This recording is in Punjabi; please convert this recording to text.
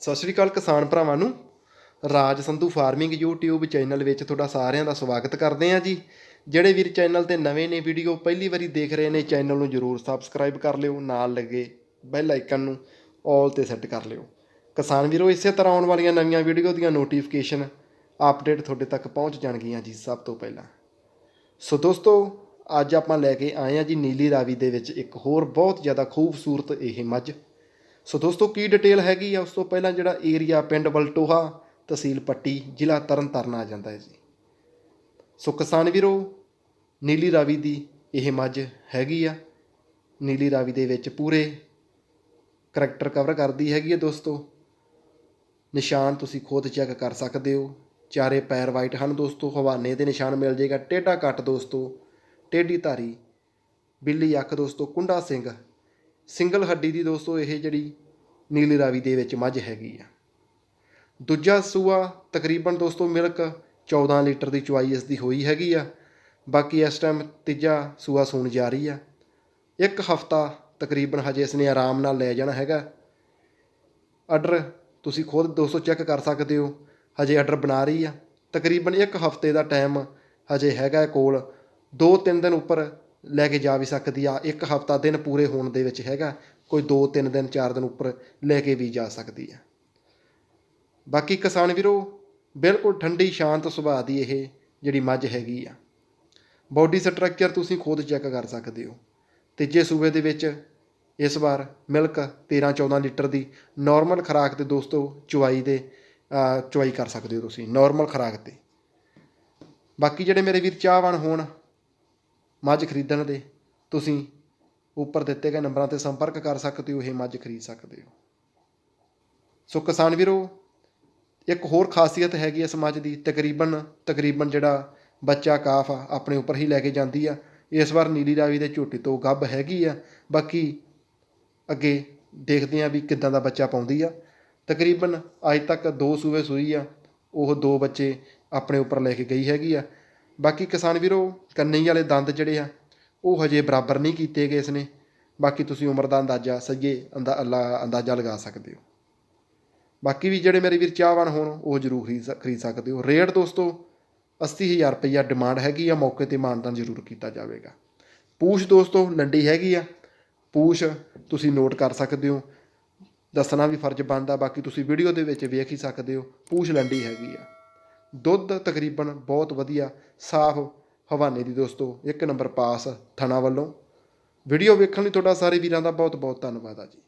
ਸਤਿ ਸ਼੍ਰੀ ਅਕਾਲ ਕਿਸਾਨ ਭਰਾਵਾਂ ਨੂੰ। Raj Sandhu farming YouTube channel ਵਿੱਚ ਤੁਹਾਡਾ ਸਾਰਿਆਂ ਦਾ ਸਵਾਗਤ ਕਰਦੇ ਹਾਂ ਜੀ। ਜਿਹੜੇ ਵੀਰ ਚੈਨਲ ਤੇ ਨਵੇਂ ਨੇ, ਵੀਡੀਓ ਪਹਿਲੀ ਵਾਰੀ ਦੇਖ ਰਹੇ ਨੇ, ਚੈਨਲ ਨੂੰ ਜਰੂਰ ਸਬਸਕ੍ਰਾਈਬ ਕਰ ਲਿਓ, ਨਾਲ ਲੱਗੇ ਬੈਲ ਆਈਕਨ ਨੂੰ ਆਲ ਤੇ ਸੈੱਟ ਕਰ ਲਿਓ। ਕਿਸਾਨ ਵੀਰੋ, ਇਸੇ ਤਰ੍ਹਾਂ ਆਉਣ ਵਾਲੀਆਂ ਨਵੀਆਂ ਵੀਡੀਓ ਦੀਆਂ ਨੋਟੀਫਿਕੇਸ਼ਨ ਅਪਡੇਟ ਤੁਹਾਡੇ ਤੱਕ ਪਹੁੰਚ ਜਾਣਗੀਆਂ ਜੀ ਸਭ ਤੋਂ ਪਹਿਲਾਂ। ਸੋ ਦੋਸਤੋ, ਅੱਜ ਆਪਾਂ ਲੈ ਕੇ ਆਏ ਹਾਂ ਜੀ ਨੀਲੀ ਰਾਵੀ ਦੇ ਵਿੱਚ ਇੱਕ ਹੋਰ ਬਹੁਤ ਜ਼ਿਆਦਾ ਖੂਬਸੂਰਤ ਇਹ ਮੱਝ। ਸੋ ਦੋਸਤੋ, ਕੀ ਡਿਟੇਲ ਹੈਗੀ ਆ? ਉਸ ਤੋਂ ਪਹਿਲਾਂ ਜਿਹੜਾ ਏਰੀਆ ਪਿੰਡ ਬਲਟੋਹਾ ਤਹਿਸੀਲ ਪੱਟੀ, ਜ਼ਿਲ੍ਹਾ ਤਰਨਤਾਰਨ ਆ ਜਾਂਦਾ ਹੈ ਜੀ। ਸੋ ਕਿਸਾਨ ਵੀਰੋ, ਨੀਲੀ ਰਾਵੀ ਦੀ ਇਹ ਮੱਝ ਹੈਗੀ ਆ। ਨੀਲੀ ਰਾਵੀ ਦੇ ਵਿੱਚ ਪੂਰੇ ਕਰੈਕਟਰ ਕਵਰ ਕਰਦੀ ਹੈਗੀ ਹੈ ਦੋਸਤੋ। ਨਿਸ਼ਾਨ ਤੁਸੀਂ ਖੁਦ ਚੈੱਕ ਕਰ ਸਕਦੇ ਹੋ। ਚਾਰੇ ਪੈਰ ਵਾਈਟ ਹਨ ਦੋਸਤੋ, ਹਵਾਨੇ ਦੇ ਨਿਸ਼ਾਨ ਮਿਲ ਜਾਏਗਾ। ਟੇਢਾ ਕੱਟ ਦੋਸਤੋ, ਟੇਢੀ ਧਾਰੀ, ਬਿੱਲੀ ਅੱਖ ਦੋਸਤੋ, ਕੁੰਡਾ ਸਿੰਘ ਸਿੰਗਲ ਹੱਡੀ ਦੀ ਦੋਸਤੋ ਇਹ ਜਿਹੜੀ ਨੀਲੀ ਰਾਵੀ ਦੇ ਵਿੱਚ ਮੱਝ ਹੈਗੀ ਆ। ਦੂਜਾ ਸੂਆ ਤਕਰੀਬਨ ਦੋਸਤੋ ਮਿਲਕ 14 ਲੀਟਰ ਦੀ ਚੁਆਈ ਇਸ ਦੀ ਹੋਈ ਹੈਗੀ ਆ। ਬਾਕੀ ਇਸ ਟਾਈਮ ਤੀਜਾ ਸੂਆ ਸੂਣ ਜਾ ਰਹੀ ਆ। ਇੱਕ ਹਫਤਾ ਤਕਰੀਬਨ ਹਜੇ ਇਸ ਨੇ ਆਰਾਮ ਨਾਲ ਲੈ ਜਾਣਾ ਹੈਗਾ। ਆਰਡਰ ਤੁਸੀਂ ਖੁਦ ਦੋਸਤੋ ਚੈੱਕ ਕਰ ਸਕਦੇ ਹੋ। ਹਜੇ ਆਰਡਰ ਬਣਾ ਰਹੀ ਆ। ਤਕਰੀਬਨ ਇੱਕ ਹਫ਼ਤੇ ਦਾ ਟਾਈਮ ਹਜੇ ਹੈਗਾ ਕੋਲ। 2-3 ਦਿਨ ਉੱਪਰ ਲੈ ਕੇ ਜਾ ਵੀ ਸਕਦੀ ਆ, ਇੱਕ ਹਫਤਾ ਦਿਨ ਪੂਰੇ ਹੋਣ ਦੇ ਵਿੱਚ ਹੈਗਾ, ਕੋਈ 2-3 ਦਿਨ 4 ਦਿਨ ਉੱਪਰ ਲੈ ਕੇ ਵੀ ਜਾ ਸਕਦੀ ਆ। ਬਾਕੀ ਕਿਸਾਨ ਵੀਰੋ, ਬਿਲਕੁਲ ਠੰਡੀ, ਸ਼ਾਂਤ ਸੁਭਾਅ ਦੀ ਇਹ ਜਿਹੜੀ ਮੱਝ ਹੈਗੀ ਆ। ਬਾਡੀ ਸਟਰਕਚਰ ਤੁਸੀਂ ਖੁਦ ਚੈੱਕ ਕਰ ਸਕਦੇ ਹੋ। ਤੀਜੇ ਸੂਬੇ ਦੇ ਵਿੱਚ ਇਸ ਵਾਰ ਮਿਲਕ 13-14 ਲੀਟਰ ਦੀ ਨਾਰਮਲ ਖੁਰਾਕ ਤੇ ਦੋਸਤੋ ਚੁਆਈ ਦੇ ਚੁਆਈ ਕਰ ਸਕਦੇ ਹੋ ਤੁਸੀਂ ਨਾਰਮਲ ਖੁਰਾਕ ਤੇ। ਬਾਕੀ ਜਿਹੜੇ ਮੇਰੇ ਵੀਰ ਚਾਹਵਾਨ ਹੋਣ ਮੱਝ ਖਰੀਦਣ ਦੇ, ਤੁਸੀਂ ਉੱਪਰ ਦਿੱਤੇ ਗਏ ਨੰਬਰਾਂ ਤੇ ਸੰਪਰਕ ਕਰ ਸਕਦੇ ਹੋ, ਇਹ ਮੱਝ ਖਰੀਦ ਸਕਦੇ ਹੋ। ਸੋ ਕਿਸਾਨ ਵੀਰੋ, ਇੱਕ ਹੋਰ ਖਾਸੀਅਤ ਹੈਗੀ ਇਸ ਮੱਝ ਦੀ, ਤਕਰੀਬਨ ਤਕਰੀਬਨ ਜਿਹੜਾ ਬੱਚਾ ਕਾਫ ਆ, ਆਪਣੇ ਉੱਪਰ ਹੀ ਲੈ ਕੇ ਜਾਂਦੀ ਆ। ਇਸ ਵਾਰ ਨੀਲੀ ਰਾਵੀ ਦੇ ਝੋਟੀ ਤੋਂ ਗੱਭ ਹੈਗੀ ਆ, ਬਾਕੀ ਅੱਗੇ ਦੇਖਦੇ ਆ ਵੀ ਕਿੱਦਾਂ ਦਾ ਬੱਚਾ ਪਾਉਂਦੀ ਆ। ਤਕਰੀਬਨ ਅੱਜ ਤੱਕ ਦੋ ਸੂਏ ਸੂਈ ਆ, ਉਹ ਦੋ ਬੱਚੇ ਆਪਣੇ ਉੱਪਰ ਲੈ ਕੇ ਗਈ ਹੈਗੀ ਆ। ਬਾਕੀ ਕਿਸਾਨ ਵੀਰੋ ਕੰਨੀ ਵਾਲੇ ਦੰਦ ਜਿਹੜੇ ਆ, ਉਹ ਹਜੇ ਬਰਾਬਰ ਨਹੀਂ ਕੀਤੇ ਗਏ ਇਸ ਨੇ। ਬਾਕੀ ਤੁਸੀਂ ਉਮਰ ਦਾ ਅੰਦਾਜ਼ਾ, ਸਹੀਏ ਅੰਦਾ, ਅੱਲਾ- ਅੰਦਾਜ਼ਾ ਲਗਾ ਸਕਦੇ ਹੋ। ਬਾਕੀ ਵੀ ਜਿਹੜੇ ਮੇਰੇ ਵੀਰ ਚਾਹਵਾਨ ਹੋਣ, ਉਹ ਜ਼ਰੂਰ ਖਰੀਦ ਖਰੀਦ ਸਕਦੇ ਹੋ। ਰੇਟ ਦੋਸਤੋ 80000 ਰੁਪਈਆ ਡਿਮਾਂਡ ਹੈਗੀ ਆ, ਮੌਕੇ ਤੇ ਮਾਨਦਾਨ ਜ਼ਰੂਰ ਕੀਤਾ ਜਾਵੇਗਾ। ਪੂਛ ਦੋਸਤੋ, ਲੰਡੀ ਹੈਗੀ ਆ। ਪੂਛ ਤੁਸੀਂ ਨੋਟ ਕਰ ਸਕਦੇ ਹੋ। ਦੱਸਣਾ ਵੀ ਫਰਜ਼ ਬਣਦਾ, ਬਾਕੀ ਤੁਸੀਂ ਵੀਡੀਓ ਦੇ ਵਿੱਚ ਵੇਖ ਹੀ ਸਕਦੇ ਹੋ। ਪੂਛ ਲੰਡੀ ਹੈਗੀ ਆ। ਦੁੱਧ ਤਕਰੀਬਨ ਬਹੁਤ ਵਧੀਆ ਸਾਫ਼ ਹਵਾਨੇ ਦੀ ਦੋਸਤੋ, ਇੱਕ ਨੰਬਰ ਪਾਸ ਥਣਾ ਵੱਲੋਂ। ਵੀਡੀਓ ਵੇਖਣ ਲਈ ਤੁਹਾਡਾ ਸਾਰੇ ਵੀਰਾਂ ਦਾ ਬਹੁਤ ਬਹੁਤ ਧੰਨਵਾਦ ਆ ਜੀ।